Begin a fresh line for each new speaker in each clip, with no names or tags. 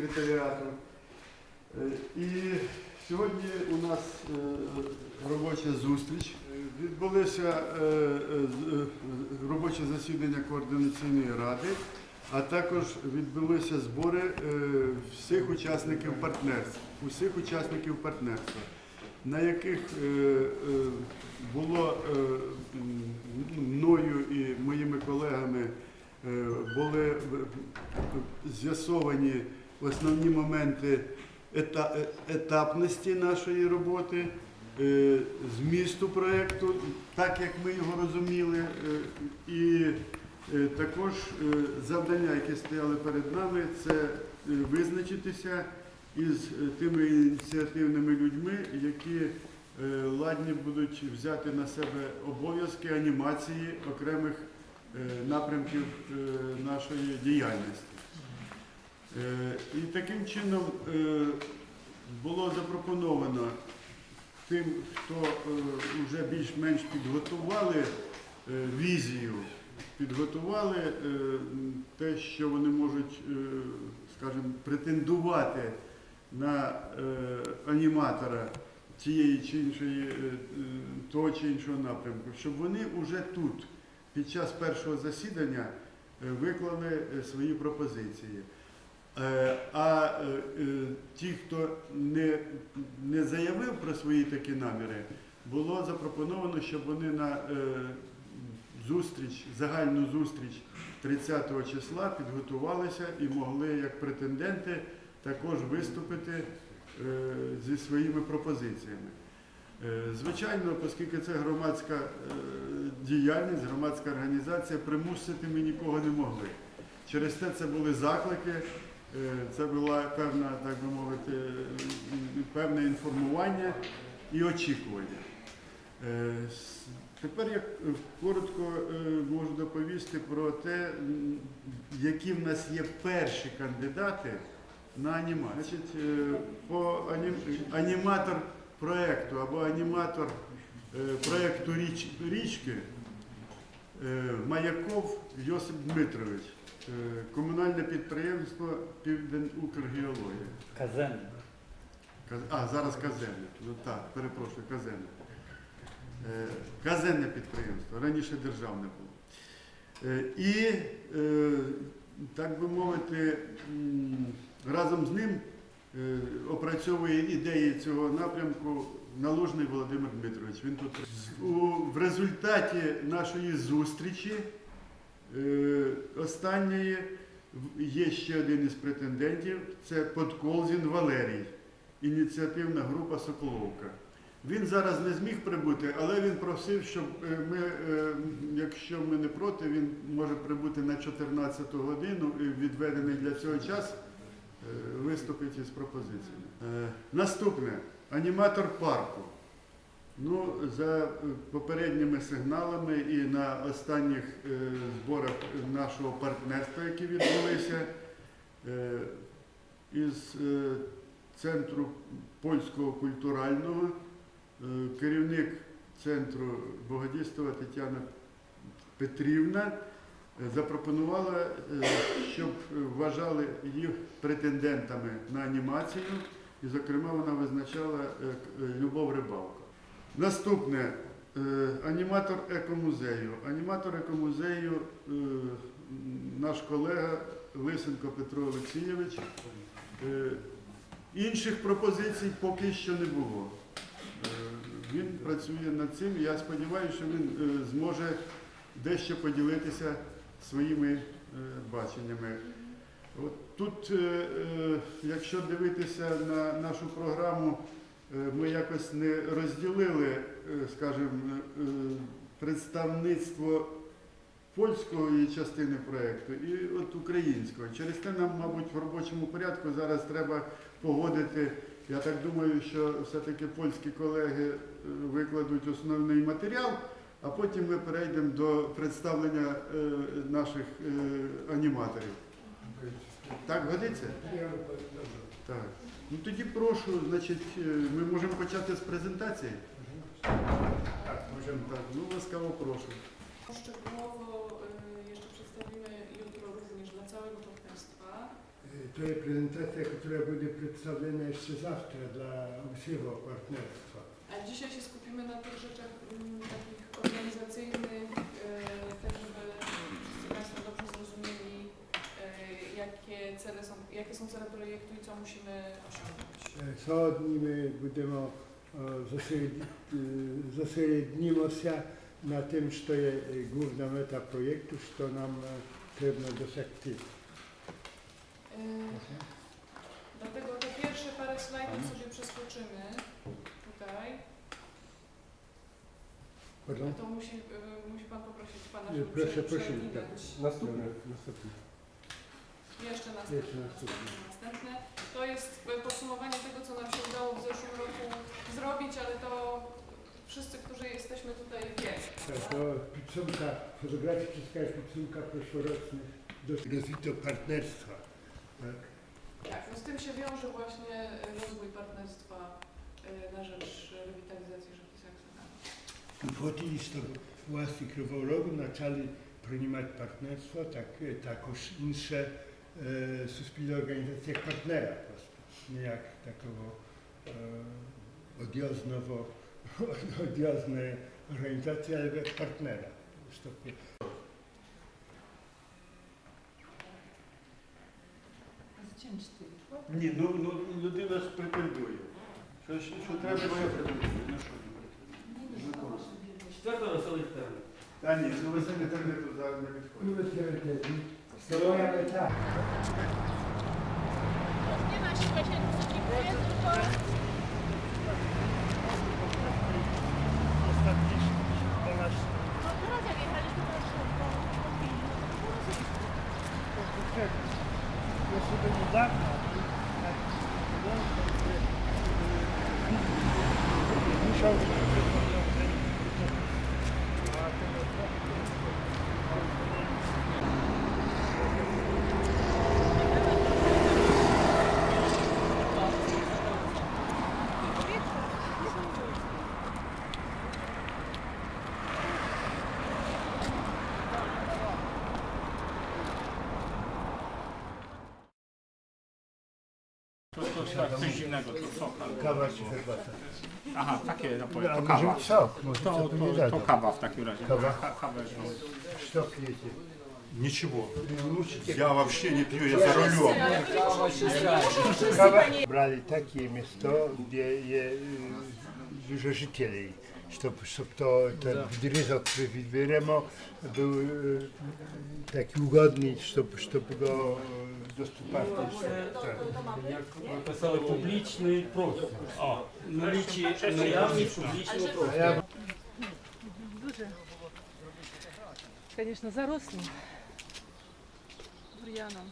секретаріату. Е, І сьогодні у нас е, робоча зустріч. Е, Відбулося робоче засідання координаційної ради, а також відбулися збори всіх учасників партнерства, усіх учасників партнерства, на яких було мною і моїми колегами були з'ясовані основні моменти е, етапності нашої роботи, е, змісту проєкту, так як ми його розуміли, е, і також завдання, які стояли перед нами, це визначитися із тими ініціативними людьми, які ладні будуть взяти на себе обов'язки анімації окремих напрямків нашої діяльності. Е, І таким чином е, було запропоновано тим, хто вже більш-менш підготували е, візію, підготували е, те, що вони можуть, е, скажімо, претендувати на е, аніматора цієї чи іншої, е, е, того чи іншого напрямку, щоб вони вже тут, під час першого засідання, е, виклали е, свої пропозиції. Е, А е, ті, хто не, не заявив про свої такі наміри, було запропоновано, щоб вони на е, зустріч, загальну зустріч 30 числа підготувалися і могли як претенденти також виступити зі своїми пропозиціями. Звичайно, оскільки це громадська діяльність, громадська організація, примусити ми нікого не могли. Через те це були заклики, це була певна, так би мовити, е, певне інформування і очікування. Е, Тепер я е, коротко е, можу доповісти про те, які в нас є перші кандидати на анімацію. Значить, е, по анім- аніматор проєкту або аніматор е, проєкту річ, річки е, Маяков Йосип Дмитрович, е, комунальне підприємство Південукргеологія.
Казен.
Каз- А, зараз казенне. Ну так, перепрошую, казенне. Е, Казенне підприємство, раніше державне було. Е, І, е, так би мовити, разом з ним е, опрацьовує ідеї цього напрямку Налужний Володимир Дмитрович. Він тут в результаті нашої зустрічі е, останньої є ще один із претендентів, це Подколзін Валерій ініціативна група Соколовка. Він зараз не зміг прибути, але він просив, щоб е, ми, е, якщо ми не проти, він може прибути на 14 годину і відведений для цього час е, виступить із пропозиціями. Е, Наступне аніматор парку. Ну, за е, попередніми сигналами і на останніх е, зборах нашого партнерства, які відбулися, е, із центру польського культурального, керівник центру Богодістова Тетяна Петрівна запропонувала, щоб вважали їх претендентами на анімацію, і, зокрема, вона визначала Любов Рибалко. Наступне е, аніматор екомузею. Аніматор екомузею е, наш колега Лисенко Петро Олексійович. Е, Інших пропозицій поки що не було. Він працює над цим. Я сподіваюся, що він зможе дещо поділитися своїми баченнями. От тут, якщо дивитися на нашу програму, ми якось не розділили, е, скажімо, е, представництво польської частини проєкту і от українського. Через те нам, мабуть, в робочому порядку зараз треба погодити. Я так думаю, що все-таки польські колеги е, викладуть основний матеріал, а потім ми перейдемо до представлення е, наших е, аніматорів. Так годиться? Так. Ну тоді прошу, значить, е, ми можемо почати з презентації.
Tak, możemy.
Так, ну ласкаво прошу.
Szczegółowo y, jeszcze przedstawimy jutro również dla całego partnerstwa.
E, To jest prezentacja, która będzie przedstawiona jeszcze zawsze dla wszystkiego partnerstwa.
A dzisiaj się skupimy na tych rzeczach mm, takich organizacyjnych, cele są, jakie są cele projektu i co musimy osiągnąć?
E, co my będziemy e, zasiednimy e, się na tym, co jest główna meta projektu, co nam trudno
dosiągnąć. Dlatego te pierwsze parę slajdów sobie przeskoczymy tutaj.
Pardon?
To musi, musi Pan poprosić Pana, żeby
Proszę, proszę,
tak.
Następny, następny.
Jeszcze następne.
Następne.
To jest podsumowanie tego, co nam się udało w zeszłym roku zrobić, ale to wszyscy, którzy jesteśmy tutaj, wie
Tak, to picunka, fotografii Česká picunka przyszłorocznych do rozwito partnerstwa. Tak?
Tak, no z tym się wiąże właśnie rozwój partnerstwa e, na rzecz rewitalizacji rzeki Saksonami.
Uchopili z to własnych krwoworogów na czele przyjmować partnerstwo, tak, e, takoż inne також інше е, суспільне організація як партнера просто, не як такого е, одіозного, одіозної організації, але як партнера. Щоб
Ні, ну, ну людина ж претендує. Що, що, що треба моє претендує? На що не претендує?
Четвертого веселих термін.
Та ні, ну ви самі інтернету зараз не відходите.
Zdrowia byta.
Nie ma
die bo się
To, to tak, coś zimnego, to sok.
Kawa czy herbata?
Aha, takie napoje,
A
to
może
kawa.
być sok, może
To,
co tu nie
to, to
zada.
kawa w takim razie.
Kawa?
Ka- Kawę, no.
Что пьете?
Ничего.
Мучите.
Я вообще не пью, я за рулем.
Kawa. Brali takie miasto, gdzie jest dużo życieli. Żeby, żeby to, ten dryzok, który wybieremo, był e, taki ugodny, żeby, żeby go e, dostupać. Tak.
Як писали, публічний простір. А, налічі, наявність публічного простору.
Дуже, конечно, зарослим бур'яном.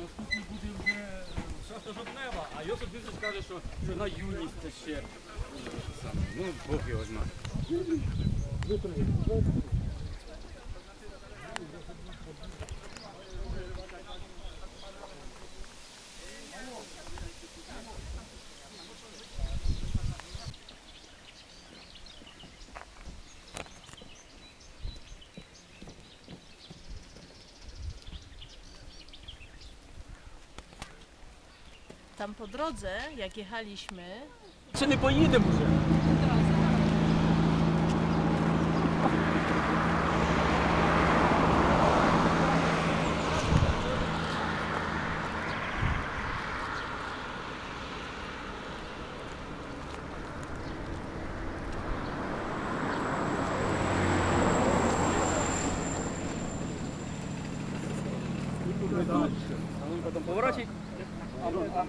Наступний буде вже шахта жовтнева, а Йосип Дизель каже, що, на юність це ще. Ну, Бог його знає.
Drodze, jak jechaliśmy,
Чи не поїдемо вже?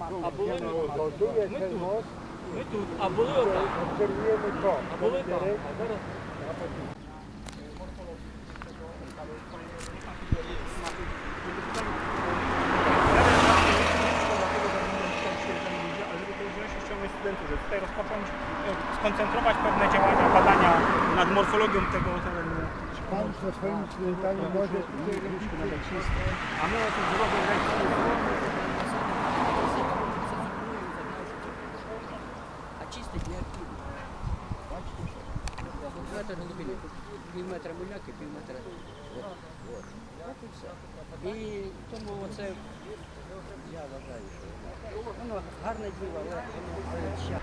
А були ми
Bo tu jest
My
ten
tu.
most,
Ми тут, а були отак.
obserwujemy to.
А були там.
Derek,
А зараз
ale żeby to wziąć i ściągnąć studentów, żeby tutaj rozpocząć, e, skoncentrować pewne działania, badania nad morfologią tego terenu.
Pan ze swoimi studentami może tutaj robić
A my o tym drogę
глибини, пів метра муляки, пів метра. От, от. І тому оце я вважаю, що воно гарне діло, але воно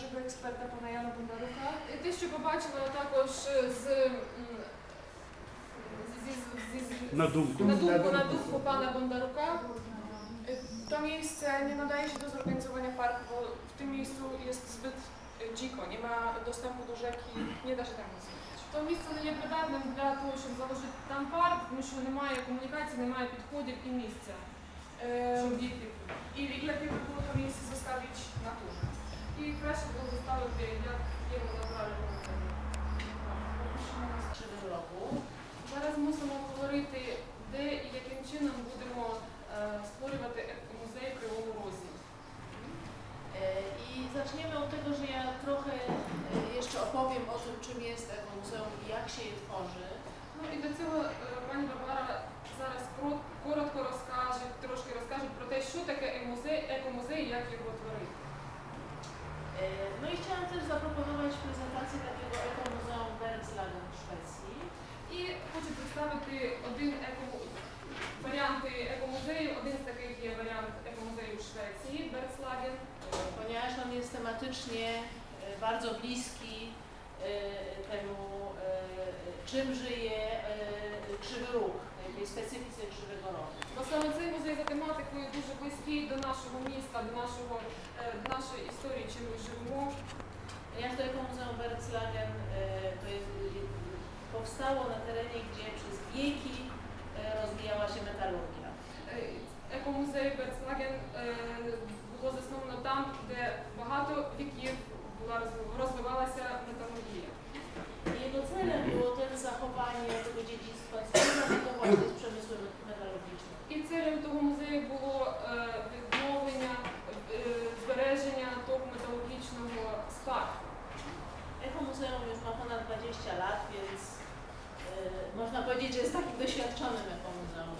naszego eksperta, pana Jana Bondaruka,
Те, що побачила також з, м, зі, зі, зі,
На думку.
на думку на думку пана Бондарука,
e, to miejsce nie nadaje się do zorganizowania parku, bo w tym miejscu jest zbyt e, dziko, nie ma dostępu do rzeki, nie da się tam nic zrobić.
то місце не є придатним для того, щоб залишити там парк, тому що немає комунікації, немає підходів і місця,
E,
щоб діти.
I i lepiej by było to miejsce zostawić naturze.
І краще було заставити як є натуральному
року.
Зараз мусимо говорити, де і яким чином будемо
też zaproponować prezentację takiego ekomuzeum Bergslagen w Szwecji.
І хочу представити один еко варіанти екомузею. Один з таких є варіант екомузею в Швеції, Берцлаген.
E, Ponieważ on jest tematycznie e, bardzo bliski e, czym żyje e, Krzywy Róg, jakiej specyfice Krzywego Rogu.
Бо саме цей музей за тематикою дуже близький до нашого міста, до нашого е, до нашої історії, чим ми живемо.
Ponieważ to Ekomuzeum Berclagen e, to jest, e, powstało na terenie, gdzie przez wieki e, rozwijała się metalurgia.
Е, Екомузей Берцлаген е, було засновано там, де багато віків була розв- розвивалася металургія.
I jego celem było też zachowanie tego dziedzictwa związanego właśnie z przemysłem metalurgicznym.
І целем того музею було
20 lat, więc e, można powiedzieć, że jest takim doświadczonym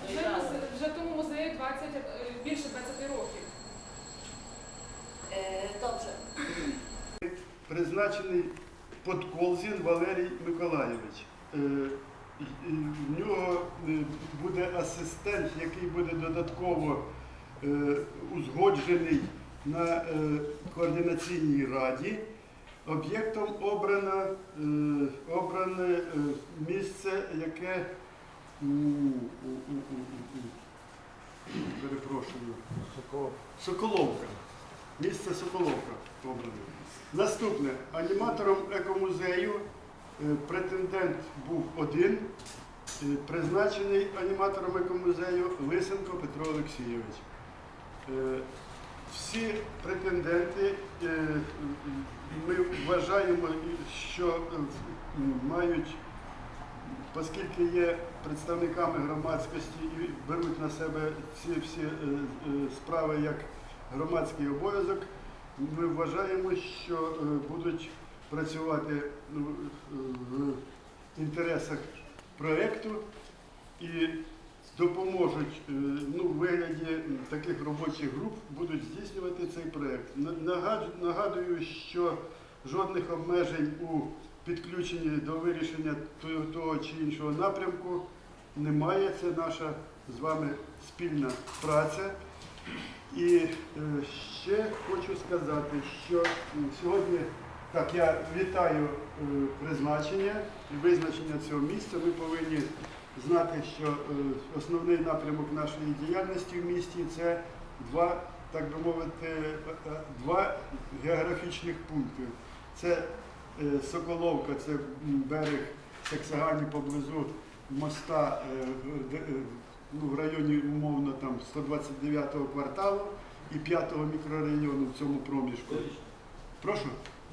dojrzałym.
музе- вже тому музею 20, е, більше 20 років.
E, Dobrze.
призначений Подколзін Валерій Миколайович. Е, В нього е, буде асистент, який буде додатково е, узгоджений на координаційній раді. Об'єктом обрано, е, обране е, місце, яке перепрошую. Соколовка. Місце Соколовка обране. Наступне. Аніматором екомузею е, претендент був один, призначений аніматором екомузею Лисенко Петро Олексійович. Всі претенденти, е, ми вважаємо, що е, мають, оскільки є представниками громадськості і беруть на себе ці всі е, справи як громадський обов'язок, ми вважаємо, що будуть працювати ну, в інтересах проєкту і допоможуть е, ну, в вигляді таких робочих груп будуть здійснювати цей проєкт. Нагадую, що жодних обмежень у підключенні до вирішення того- чи іншого напрямку немає. Це наша з вами спільна праця. І е, ще хочу сказати, що сьогодні так я вітаю е, призначення і визначення цього місця. Ми повинні знати, що е, основний напрямок нашої діяльності в місті це два, так би мовити, е, е, два географічних пункти. Це Соколовка, це берег Саксагані поблизу моста в- ну, в районі умовно там 129-го кварталу і 5-го мікрорайону в цьому проміжку. Прошу?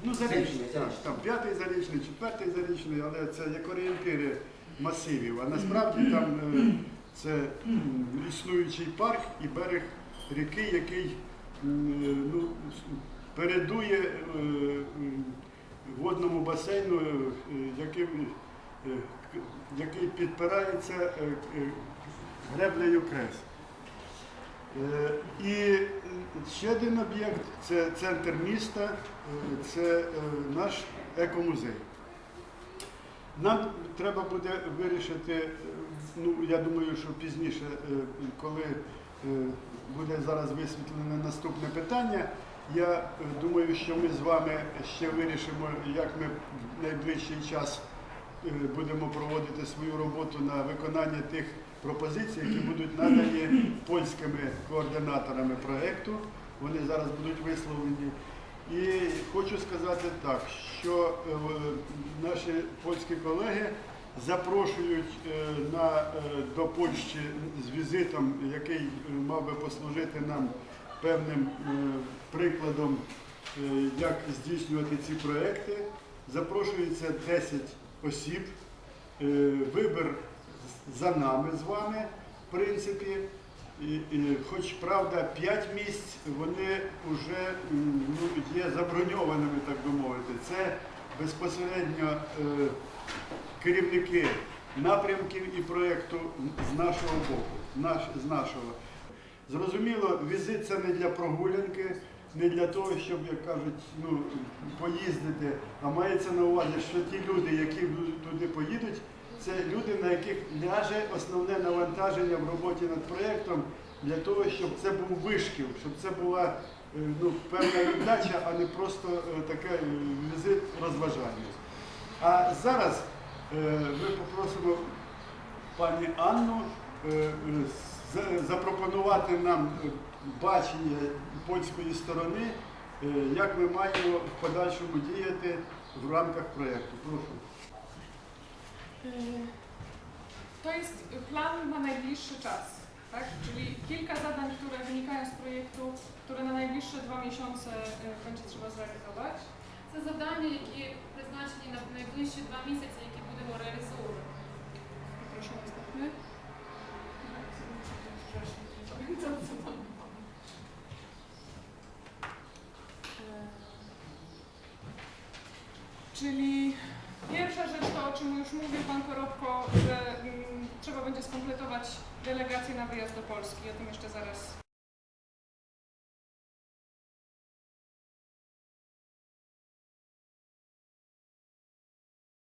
Ну, зарічний, там п'ятий зарічний, четвертий зарічний, але це як орієнтири масивів. А насправді там е, це існуючий парк і берег ріки, який е, ну, передує е, водному басейну, яким, який підпирається греблею крес. І ще один об'єкт це центр міста, це наш екомузей. Нам треба буде вирішити, ну я думаю, що пізніше, е, коли е, буде зараз висвітлене наступне питання, я е, думаю, що ми з вами ще вирішимо, як ми в найближчий час будемо проводити свою роботу на виконання тих пропозицій, які будуть надані польськими координаторами проєкту. Вони зараз будуть висловлені. І хочу сказати так, що е, наші польські колеги запрошують е, на, е, до Польщі з візитом, який мав би послужити нам певним прикладом, як здійснювати ці проекти. Запрошується 10 осіб. Вибір за нами з вами, в принципі. І, хоч правда, 5 місць вони вже ну, є заброньованими, так би мовити. Це безпосередньо е, керівники напрямків і проєкту з нашого боку. Наш, з нашого. Зрозуміло, візит це не для прогулянки, не для того, щоб, як кажуть, ну, поїздити, а мається на увазі, що ті люди, які туди поїдуть, це люди, на яких ляже основне навантаження в роботі над проєктом для того, щоб це був вишкіл, щоб це була е, ну, певна віддача, а не просто е, таке візит розважання. А зараз е, ми попросимо пані Анну запропонувати нам бачення польської сторони, як ми маємо в подальшому діяти в рамках проєкту. Прошу.
Y, To jest plan na najbliższy czas, tak? Czyli kilka zadań, które wynikają z projektu, które na najbliższe dwa miesiące y, będzie trzeba zrealizować.
Це завдання, які призначені на найближчі два місяці, які будемо реалізовувати.
Proszę następny. Skompletować delegację na wyjazd do Polski. O tym jeszcze zaraz